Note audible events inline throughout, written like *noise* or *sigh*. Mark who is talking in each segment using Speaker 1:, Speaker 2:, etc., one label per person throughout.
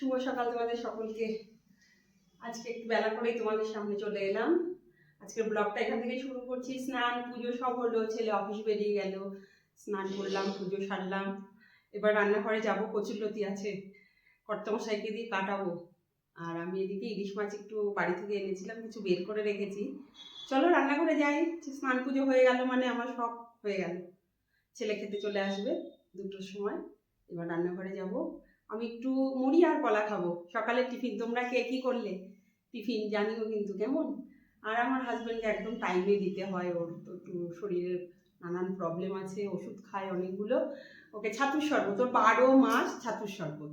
Speaker 1: শুভ সকাল তোমাদের সকলকে। আজকে একটু বেলা করেই তোমাদের সামনে চলে এলাম। আজকের ব্লগটা এখান থেকে শুরু করছি। স্নান, পুজো সব হলো, ছেলে অফিস বেরিয়ে গেল। স্নান করলাম, পুজো সারলাম। এবার রান্নাঘরে যাব, কচুরলতি আছে। কর্তমশাইকে দিয়ে কাটাবো। আর আমি এদিকে ইলিশ মাছ একটু বাড়ি থেকে এনেছিলাম, কিছু বের করে রেখেছি। চলো রান্নাঘরে যাই। স্নান পুজো হয়ে গেল মানে আমার সব হয়ে গেল। ছেলে খেতে চলে আসবে দুটোর সময়। এবার রান্নাঘরে যাব। আমি একটু মুড়ি আর কলা খাব। সকালে টিফিন, তোমরা কে কি করলে? টিফিন জানিও কিন্তু কেমন? আর আমার হাজব্যান্ডকে একদম টাইমে দিতে হয়, ওর তো একটু শরীরের নানান প্রবলেম আছে, ওষুধ খায় অনেকগুলো। ওকে ছাতুর শরবত, ওর বারো মাস ছাতুর শরবত।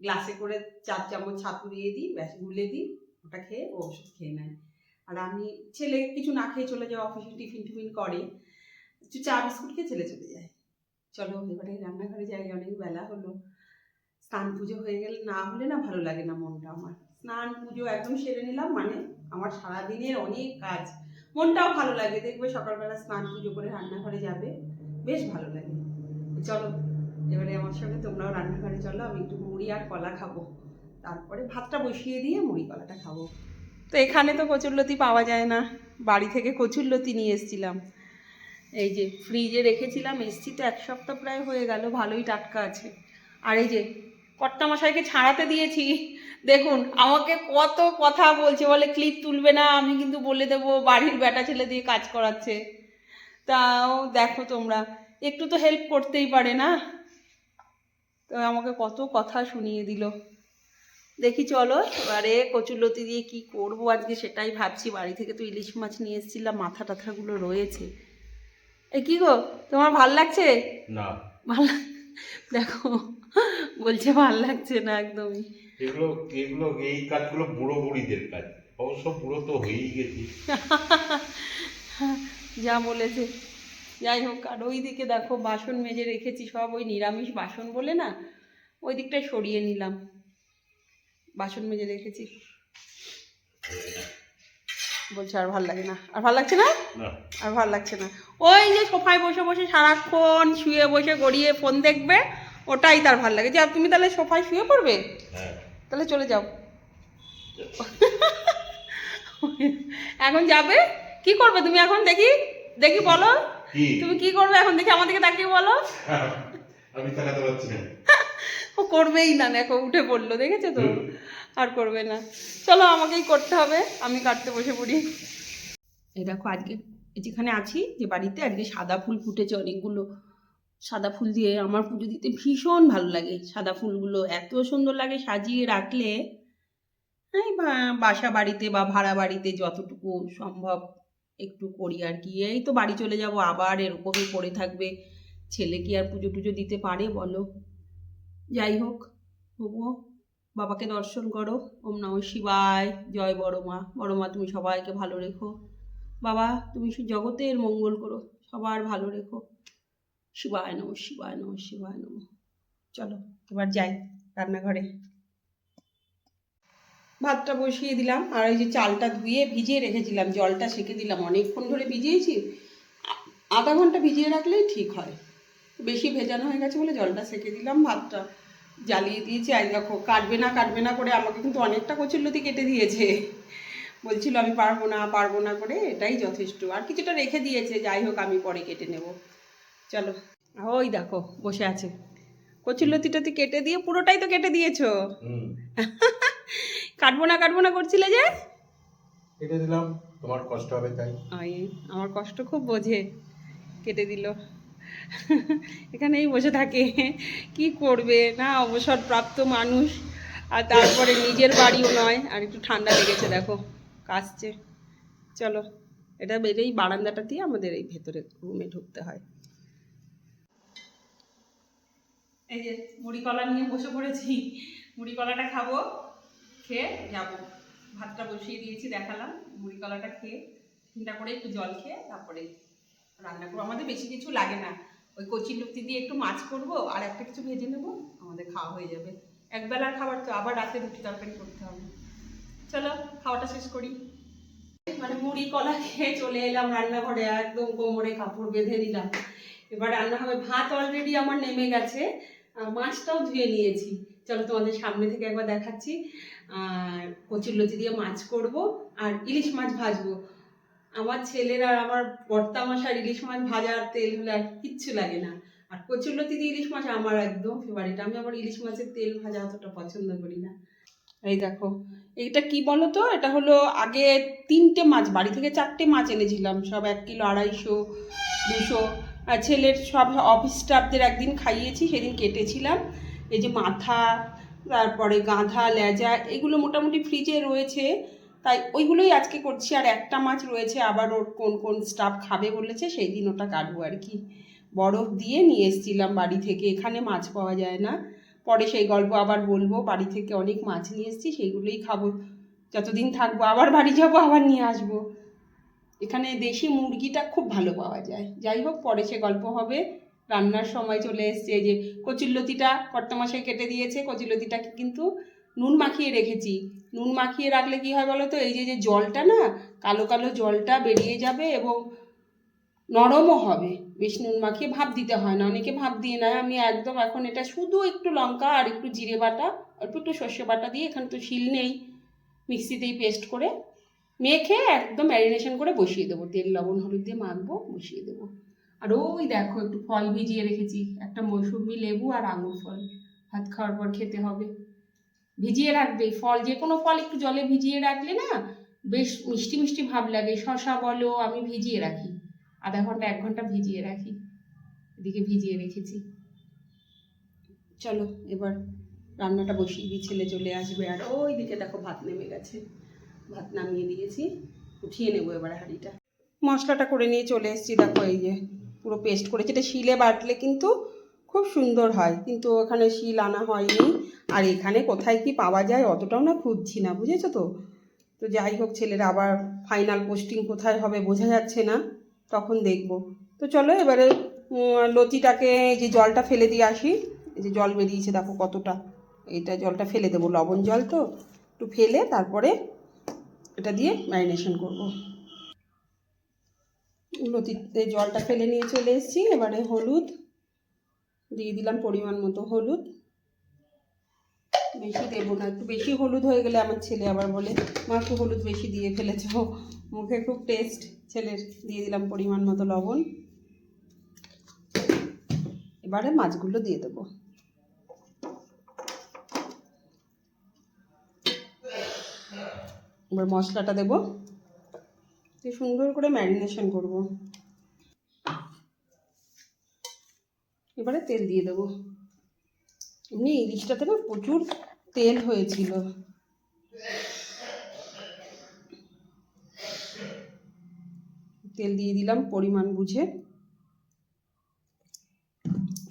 Speaker 1: গ্লাসে করে চার চামচ ছাতু দিয়ে দিই, ব্যাস গুলে দিই, ওটা খেয়ে ও ওষুধ খেয়ে নেয়। আর আমি ছেলে কিছু না খেয়ে চলে যায় অফিসে টিফিন টিফিন করে, একটু চা বিস্কুট খেয়ে ছেলে চলে যায়। চলো, এবারে রান্নাঘরে যাই, অনেক বেলা হলো। স্নান পুজো হয়ে গেলে না হলে না ভালো লাগে না মনটা আমার। স্নান পুজো একদম সেরে নিলাম মানে আমার সারাদিনের অনেক কাজ। মনটাও ভালো লাগে, দেখবে সকালবেলা স্নান পুজো করে রান্নাঘরে যাবে, বেশ ভালো লাগে। চলো, এবারে আমার সঙ্গে তোমরাও রান্নাঘরে চলো, আমি একটু মুড়ি আর কলা খাব। তারপরে ভাতটা বসিয়ে দিয়ে মুড়ি কলাটা খাব। তো এখানে তো কচুরলতি পাওয়া যায় না, বাড়ি থেকে কচুরলতি নিয়ে এসেছিলাম। এই যে ফ্রিজে রেখেছিলাম, এসছি তো এক সপ্তাহ প্রায় হয়ে গেল, ভালোই টাটকা আছে। আর এই যে কর্তা মশাইকে ছাড়াতে দিয়েছি। দেখুন আমাকে কত কথা বলছে বলে ক্লিপ তুলবে না আমি কিন্তু বলে দেবো বাড়ির বেটা ছেলে দিয়ে কাজ করাচ্ছে। তাও দেখো তোমরা একটু তো হেল্প করতেই পারে না? তো আমাকে কত কথা শুনিয়ে দিল। দেখি চলো এবারে কচুলতি দিয়ে কি করব আজকে সেটাই ভাবছি। বাড়ি থেকে তো ইলিশ মাছ নিয়ে এসেছিলাম মাথা টাথাগুলো রয়েছে। এ কি গো তোমার ভালো লাগছে?
Speaker 2: না।
Speaker 1: ভালো দেখো বলছে ভালো লাগছে না একদমই।
Speaker 2: এগুলো এগুলো এই কাজগুলো বুড়ো বুড়িদের কাজ। অবশ্য বুড়ো তো হয়েই গেছি।
Speaker 1: যা বলেছে। যাই হোক আর ওই দিকে দেখো বাসন মেজে রেখেছি সব ওই নিরামিষ বাসন বলে না ওই দিকটায় সরিয়ে নিলাম। বাসন মেজে রেখেছি। বলছে আর ভালো লাগে না। আর ভালো লাগছে না?
Speaker 2: না।
Speaker 1: আর ভালো লাগছে না। ওই যে সোফায় বসে বসে সারাক্ষণ শুয়ে বসে গড়িয়ে ফোন দেখবে ওটাই তার ভালো লাগে। যে তুমি তাহলে সোফায় শুয়ে পড়বে?
Speaker 2: হ্যাঁ।
Speaker 1: তাহলে চলে যাও। এখন যাবে? কি করবে তুমি এখন? দেখি দেখি বলো। তুমি কি করবে এখন? দেখি আমাদেরকে তাকিয়ে বলো।
Speaker 2: আমি তাকাতে পারছি না।
Speaker 1: ও করবেই না দেখো উঠে পড়ল দেখেছ তো? আর করবে না। চলো আমাকেই করতে হবে। আমি কাটতে বসে পড়ি। এই দেখো আজকে যেখানে আছি যে বাড়িতে আজকে সাদা ফুল ফুটেছে অনেকগুলো। সাদা ফুল দিয়ে আমার পুজো দিতে ভীষণ ভালো লাগে। সাদা ফুলগুলো এত সুন্দর লাগে সাজিয়ে রাখলে, এই বাসা বাড়িতে বা ভাড়া বাড়িতে যতটুকু সম্ভব একটু করি আর কি। এই তো বাড়ি চলে যাব, আবার এরকমই পড়ে থাকবে। ছেলে কি আর পুজো টুজো দিতে পারে বলো? যাই হোক, তবুও বাবাকে দর্শন করো। ওম নম শিবায়। জয় বড় মা। বড় মা, তুমি সবাইকে ভালো রেখো। বাবা, তুমি জগতের মঙ্গল করো। সবার ভালো রেখো। শিবায় নম শিবায় নম শিবায় নম চলো, এবার যাই রান্নাঘরে। ভাতটা বসিয়ে দিলাম, আর ওই যে চালটা ধুয়ে ভিজিয়ে রেখেছিলাম, জলটা সেঁকে দিলাম। অনেকক্ষণ ধরে ভিজিয়েছি, আধা ঘণ্টা ভিজিয়ে রাখলেই ঠিক হয়। বেশি ভেজানো হয়ে গেছে বলে জলটা সেঁকে দিলাম, ভাতটা জ্বালিয়ে দিয়েছি। আজ দেখো, কাটবে না কাটবে না করে আমাকে কিন্তু অনেকটা কচুরলতি কেটে দিয়েছে। বলছিল আমি পারব না পারব না করে, এটাই যথেষ্ট। আর কিছুটা রেখে দিয়েছে, যাই হোক আমি পরে কেটে নেব। চলো। ওই দেখো বসে আছে। কচুরলতিটা তুই কেটে দিয়ে পুরোটাই তো কেটে দিয়েছ। *laughs* কাটবো না কাটবো না করছিলে যে?
Speaker 2: কেটে দিলাম তোমার কষ্ট হবে তাই।
Speaker 1: আমার কষ্ট খুব বোঝে। কেটে দিল। *laughs* এখানেই বসে থাকে। কি করবে? না অবসরপ্রাপ্ত মানুষ। আর তারপরে নিজের বাড়িও নয় আর একটু ঠান্ডা লেগেছে দেখো। কাশছে। চলো এটা বেরেই বারান্দাটা দিয়ে আমাদের এই ভেতরে রুমে ঢুকতে হয়। এই যে মুড়ি কলা নিয়ে বসে পড়েছি। মুড়ি কলাটা খাব, খেয়ে যাব। ভাতটা বসিয়ে দিয়েছি, দেখালাম। মুড়ি কলাটা খেয়ে ঠান্ডা করে একটু জল খেয়ে তারপরে রান্না করব। আমাদের বেশি কিছু লাগে না। ওই কচি লুচি দিয়ে একটু মাছ করব আর একটা কিছু ভেজে নেব, আমাদের খাওয়া হয়ে যাবে। একবেলার খাবার তো, আবার রাতে রুটি তরকারি করতে হবে। চলো, খাওয়াটা শেষ করি। মানে মুড়ি কলা খেয়ে চলে এলাম রান্নাঘরে, একদম কোমরে কাপড় বেঁধে দিলাম। এবার রান্না হবে, ভাত অলরেডি আমার নেমে গেছে। মাছটাও ধুয়ে নিয়েছি। চলো তোমাদের সামনে থেকে একবার দেখাচ্ছি। আর কচুর লতি দিয়ে মাছ করব আর ইলিশ মাছ ভাজবো। আমার ছেলের আর আমার কর্তা মশার ইলিশ মাছ ভাজার তেল হলে আর কিচ্ছু লাগে না। আর কচুর লতি দিয়ে ইলিশ মাছ আমার একদম ফেভারিট আমি আবার ইলিশ মাছের তেল ভাজা অতটা পছন্দ করি না। এই দেখো, এইটা কি বলো তো? এটা হলো আগে তিনটে মাছ, বাড়ি থেকে চারটে মাছ এনেছিলাম। সব এক কিলো আড়াইশো, দুশো। ছেলের সব অফিস স্টাফদের একদিন খাইয়েছি, সেদিন কেটেছিলাম। এই যে মাথা, তারপরে গাঁধা, লেজা, এগুলো মোটামুটি ফ্রিজে রয়েছে। তাই ওইগুলোই আজকে করছি, আর একটা মাছ রয়েছে, আবার ওর কোন কোন স্টাফ খাবে বলেছে সেই দিন ওটা কাটবো আর কি। বরফ দিয়ে নিয়ে এসেছিলাম বাড়ি থেকে, এখানে মাছ পাওয়া যায় না। পরে সেই গল্প আবার বলব, বাড়ি থেকে অনেক মাছ নিয়ে এসেছি, সেইগুলোই খাব। যতদিন থাকব, আবার বাড়ি যাব, আবার নিয়ে আসব। এখানে দেশি মুরগিটা খুব ভালো পাওয়া যায়। যাই হোক, পরে সে গল্প হবে। রান্নার সময় চলে এসছে যে কচুল্লতিটা কর্তমাশাই কেটে দিয়েছে। কচুল্লতিটাকে কিন্তু নুন মাখিয়ে রেখেছি। নুন মাখিয়ে রাখলে কি হয় বলো তো এই যে যে জলটা না, কালো কালো জলটা বেরিয়ে যাবে এবং নরমও হবে। বেশ নুন মাখিয়ে ভাপ দিতে হয় না। অনেকে ভাপ দিয়ে নেয়। আমি একদম এখন এটা শুধু একটু লঙ্কা আর একটু জিরে বাটা, অল্প একটু সর্ষে বাটা দিয়ে এখানে তো শিল নেই। মিক্সিতেই পেস্ট করে মেখে একদম ম্যারিনেশন করে বসিয়ে দেবো। তেল, লবণ, হলুদ দিয়ে মাখবো, বসিয়ে দেবো। আর ওই দেখো, একটু ফল ভিজিয়ে রেখেছি। একটা মৌসুমি লেবু আর আঙুর ফল। ভাত খাওয়ার পর খেতে হবে। ভিজিয়ে রাখবে। ফল, যে কোনো ফল একটু জলে ভিজিয়ে রাখলে না বেশ মিষ্টি মিষ্টি ভাব লাগে। শশা বলো, আমি ভিজিয়ে রাখি। আধা ঘণ্টা, এক ঘণ্টা ভিজিয়ে রাখি। এদিকে ভিজিয়ে রেখেছি। চলো, এবার রান্নাটা বসিয়ে দিই। ছেলে চলে আসবে। আর ওই দিকে দেখো, ভাত নেমে গেছে। ভাত নামিয়ে দিয়েছি, উঠিয়ে নেব এবার হাঁড়িটা। মশলাটা করে নিয়ে চলে এসেছি, দেখো এই যে পুরো পেস্ট করেছি এটা শিলে বাটলে কিন্তু খুব সুন্দর হয়, কিন্তু ওখানে শিল আনা হয়নি। আর এখানে কোথায় কি পাওয়া যায় অতটাও না খুঁজছি না, বুঝেছ তো? তো যাই হোক, ছেলের আবার ফাইনাল পোস্টিং কোথায় হবে বোঝা যাচ্ছে না, তখন দেখব। তো চলো এবারে লতিটাকে যে জলটা ফেলে দিয়ে আসি। এই যে জল বেরিয়েছে, দেখো কতটা। এটা জলটা ফেলে দেবো, লবণ জল তো, একটু ফেলে তারপরে এটা দিয়ে ম্যারিনেশন করব। লতিতে জলটা ফেলে নিয়ে চলে এসেছি। এবারে হলুদ, দিয়ে দিলাম পরিমাণ মতো হলুদ। বেশি দেবো না, একটু বেশি হলুদ হয়ে গেলে আমার ছেলে আবার বলে, মা, একটু হলুদ বেশি দিয়ে ফেলেছ। মুখে খুব টেস্ট ছেলের দিয়ে দিলাম পরিমাণ মতো লবণ। এবারে মাছগুলো দিয়ে দেবো। এবার মশলাটা দেবো। সুন্দর করে ম্যারিনেশন করব। এবারে তেল দিয়ে দেবো। এমনি ইলিশটাতে না প্রচুর তেল হয়েছিল। তেল দিয়ে দিলাম পরিমাণ বুঝে।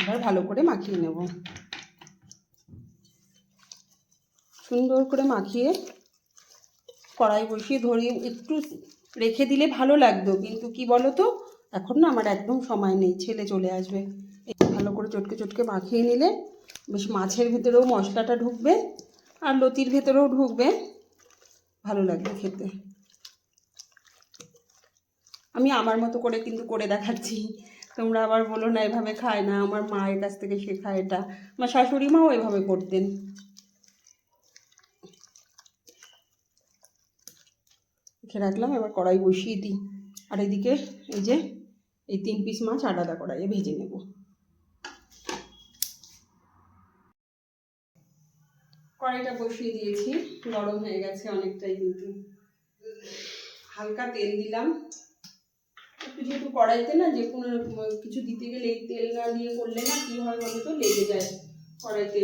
Speaker 1: এবার ভালো করে মাখিয়ে নেব। সুন্দর করে মাখিয়ে কড়াই বসিয়ে ধরিয়ে একটু রেখে দিলে ভালো লাগতো। কিন্তু কি বলো তো এখন না আমার একদম সময় নেই, ছেলে চলে আসবে। ভালো করে চটকে চটকে মাখিয়ে নিলে বেশ মাছের ভেতরেও মশলাটা ঢুকবে আর লতির ভেতরেও ঢুকবে। ভালো লাগবে খেতে। আমি আমার মতো করে কিন্তু করে দেখাচ্ছি। তোমরা আবার বলো না, এভাবে খায় না। আমার মায়ের কাছ থেকে শেখা এটা। আমার শাশুড়ি মাও এভাবে করতেন। রেখে রাখলাম, এবার কড়াই বসিয়ে দিই। আর এদিকে এই যে, এই তিন পিস মাছ আলাদা কড়াইয়ে ভেজে নেব। কড়াইটা বসিয়ে দিয়েছি, গরম হয়ে গেছে অনেকটাই কিন্তু। হালকা তেল দিলাম। একটু যেহেতু কড়াইতে না, যে কোনো কিছু দিতে গেলে তেল না দিয়ে করলে না কি হয় বলো তো, লেগে যায়। কড়াইতে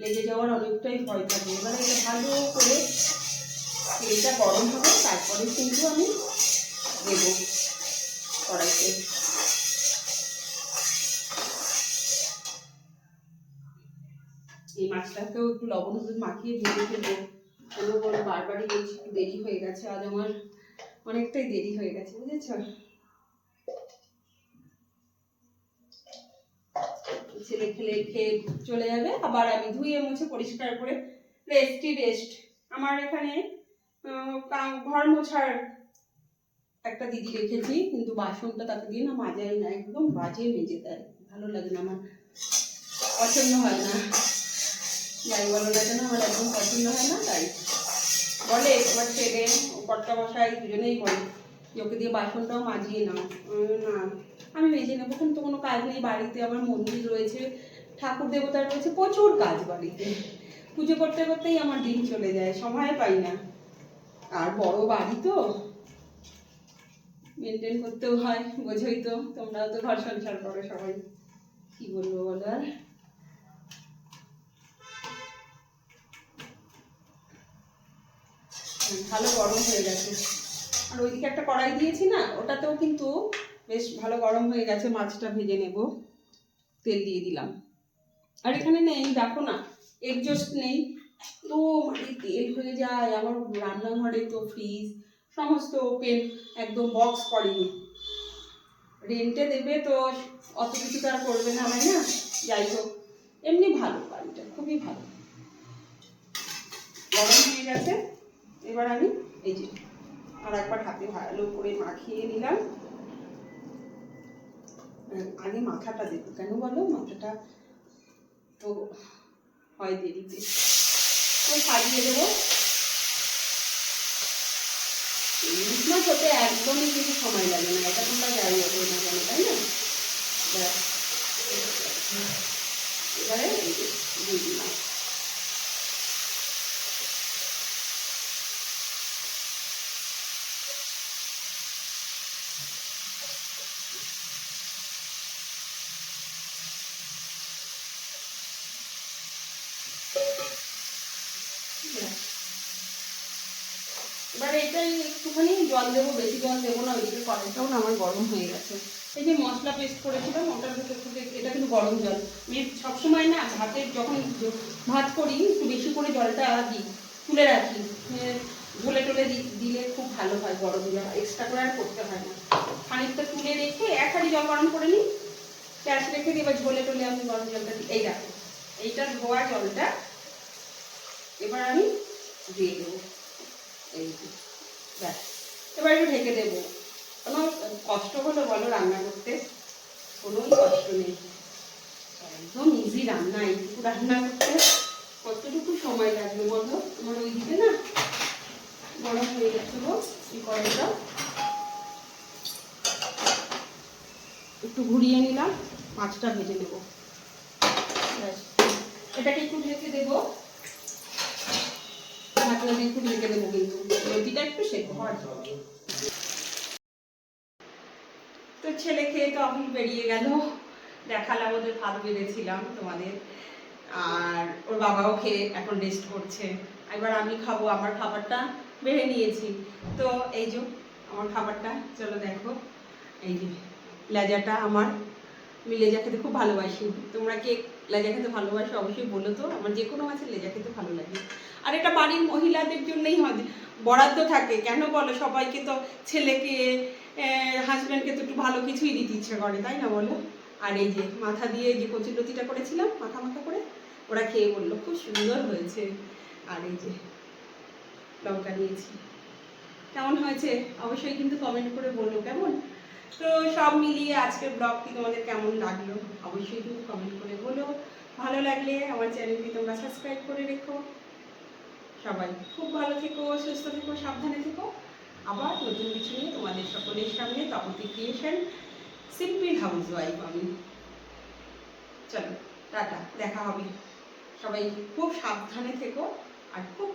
Speaker 1: লেগে যাওয়ার অনেকটাই ভয় থাকে। এবারে এটা ভালো করে তেলটা গরম হবে, তারপরে কিন্তু আমি দেবো কড়াইতে। এই মাছটাকেও একটু লবণ হলুদ মাখিয়ে ভেজে ফেলব। কেন বলো বারবারই বলছি একটু দেরি হয়ে গেছে, আজ আমার অনেকটাই দেরি হয়ে গেছে, বুঝেছ? ছেলে খেলে খেয়ে চলে যাবে, আবার আমি ধুয়ে মুছে পরিষ্কার করে রেস্টই রেস্ট আমার এখানে ঘর মোছার একটা দিদি রেখেছি, কিন্তু বাসনটা তাকে দিয়ে না মাজাই না, একদম বাজে মেজে দেয় ভালো লাগে না আমার। পছন্দ হয় না। যাই বলো না কেন, আমার একদম পছন্দ হয় না, তাই। বলে তোমার ছেলে কটকা বসাই দুজনেই বলে যে ওকে দিয়ে বাসনটাও মাজিয়ে নাও। না। আমি মেজে নেব, কিন্তু কোনো কাজ নেই। বাড়িতে আমার মন্দির রয়েছে, ঠাকুর দেবতার রয়েছে, প্রচুর কাজ বাড়িতে। পুজো করতে করতেই আমার দিন চলে যায়, সময় পাই না। আর বড় বাড়ি তো। মেনটেন করতেও হয়, বোঝোই তো, তোমরাও তো ঘর সংসার করো সবাই। কি বলব বলো আর? ভালো গরম হয়ে গেছে। আর ওইদিকে একটা কড়াই দিয়েছি না, ওটাতেও কিন্তু বেশ ভালো গরম হয়ে গেছে, মাছটা ভেজে নেব। তেল দিয়ে দিলাম। আর এখানে নেই, দেখো না এক্সজস্ট নেই। তো মানে তেল হয়ে যায় আমার রান্নাঘরে তো ফ্রিজ সমস্ত ওপেন একদম বক্স করেনি। রেন্টে দেবে তো অত কিছু তো আর করবে না হয় না? যাই হোক, এমনি ভালো, বাড়িটা খুবই ভালো। গরম হয়ে গেছে, এবার আমি এই যে আর একবার হাতে ভালো করে মাখিয়ে নিলাম। আগে মাথাটা দেবো কেন বলো? মাথাটা তো হয় দেরিতে। সাজিয়ে দেবো। ইলিশ মাছ হতে একদমই কিছু সময় লাগে না। এটা তোমরা যাই হবে না কেন তাই না? এবারে দিয়ে দিলাম ব্যাস। এবারে এটাই একটুখানি জল দেবো, বেশি জল দেবো না, ওইদিকে কড়াইটাও না আমার গরম হয়ে গেছে। এই যে মশলা পেস্ট করেছিলাম ওটার ভেতর থেকে এটা কিন্তু গরম জল। আমি সবসময় না ভাতের যখন ভাত করি, একটু বেশি করে জলটা দিই, তুলে রাখি। ঝোলে টোলে দিলে খুব ভালো হয় গরম জল এক্সট্রা করে আর করতে হয় না। খানিকটা তুলে রেখে এক হাঁড়ি জল গরম করে নিই। গ্যাস রেখে দিই এবার ঝোলে টোলে আমি গরম জলটা দিই। এই দেখো, এইটা ধোয়া জলটা এবার আমি দিয়ে দেবো। এই ব্যাস। এবার ঢেকে দেবো। কোনো কষ্ট হলো, বলো রান্না করতে। কোনোই কষ্ট নেই। একদম ইজি রান্না, এইটুকু রান্না করতে। কতটুকু সময় লাগবে বলো? তোমার ওই দিকে না গরম হয়ে গেছিল এই কড়াইটা। একটু ঘুরিয়ে নিলাম মাছটা ভেজে নেব। এটাকে একটু ঢেকে দেবো। একটু ঢেকে দেবো কিন্তু। রুটিটা একটু সেদ্ধ তো ছেলে খেয়ে তো আমি বেরিয়ে গেল। দেখালাম ওদের ভাত বেড়েছিলাম তোমাদের। আর ওর বাবাও খেয়ে এখন রেস্ট করছে। এবার আমি খাব, আমার খাবারটা বেড়ে নিয়েছি। তো এই যে, আমার খাবারটা, চলো দেখো। এই যে, লেজাটা আমার আমি লেজা খেতে খুব ভালোবাসি। তোমরা কে লেজা খেতে ভালোবাসো অবশ্যই বলো তো। আমার যে কোনো মাছের লেজা খেতে ভালো লাগে। আর এটা বাড়ির মহিলাদের জন্যই হয়। বরাদ্দ থাকে। কেন বলো? সবাইকে তো ছেলেকে হাজব্যান্ডকে তো একটু ভালো কিছুই দিতে ইচ্ছে করে, তাই না বলো? আর এই যে মাথা দিয়ে যে কচুর লতিটা করেছিলাম, মাথা মাথা করে, ওরা খেয়ে বলল, খুব সুন্দর হয়েছে। আর এই যে লঙ্কা নিয়েছি কেমন হয়েছে? অবশ্যই কিন্তু কমেন্ট করে বলল কেমন? সব মিলিয়ে আজকের ব্লগটি তোমাদের কেমন লাগল? অবশ্যই কিন্তু কমেন্ট করে বলো। ভালো লাগলে আমার চ্যানেলটি তোমরা সাবস্ক্রাইব করে রেখো। সবাই খুব ভালো থেকো, সুস্থ থেকো, সাবধানে থেকো। আবার নতুন কিছু নিয়ে তোমাদের সকলের সামনে Tapati creation simple house wife আমি। চলো, টাটা, দেখা হবে। সবাই খুব সাবধানে থেকো আর খুব